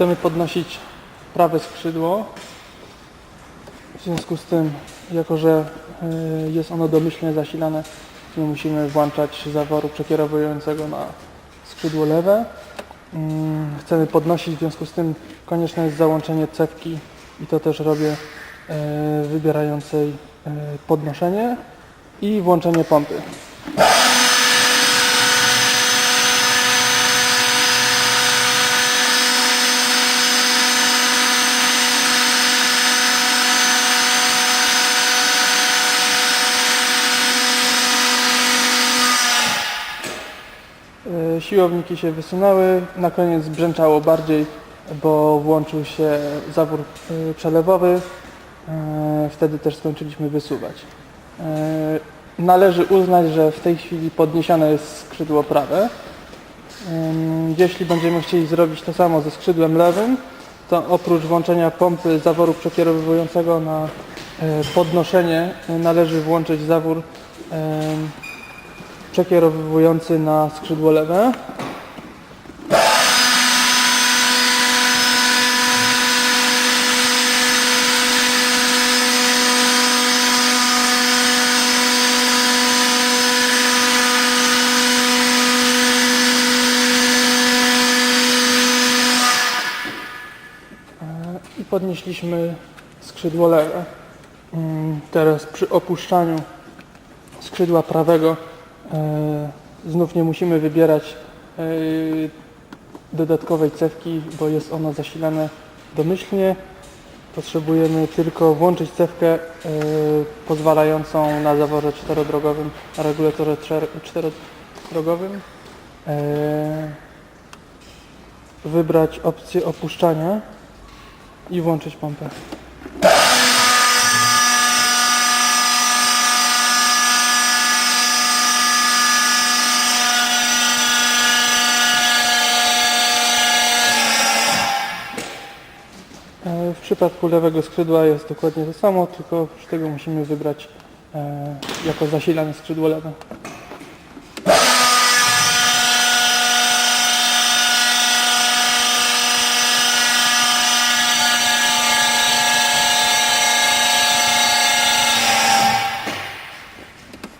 Chcemy podnosić prawe skrzydło. W związku z tym, jako że y, jest ono domyślnie zasilane, nie musimy włączać zaworu przekierowującego na skrzydło lewe. Mm, Chcemy podnosić, w związku z tym konieczne jest załączenie cewki i to też robię y, wybierającej y, podnoszenie i włączenie pompy. Siłowniki się wysunęły, na koniec brzęczało bardziej, bo włączył się zawór e, przelewowy. E, Wtedy też skończyliśmy wysuwać. Należy uznać, że w tej chwili podniesione jest skrzydło prawe. Jeśli będziemy chcieli zrobić to samo ze skrzydłem lewym, to oprócz włączenia pompy zaworu przekierowującego na podnoszenie należy włączyć zawór przekierowujący na skrzydło lewe. I podnieśliśmy skrzydło lewe. Mm, Teraz przy opuszczaniu skrzydła prawego znów nie musimy wybierać e, dodatkowej cewki, bo jest ono zasilane domyślnie. Potrzebujemy tylko włączyć cewkę e, pozwalającą na zaworze czterodrogowym, na regulatorze czterodrogowym e, wybrać opcję opuszczania i włączyć pompę. Przypadku lewego skrzydła jest dokładnie to samo, tylko z tego musimy wybrać e, jako zasilane skrzydło lewe.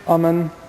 Amen.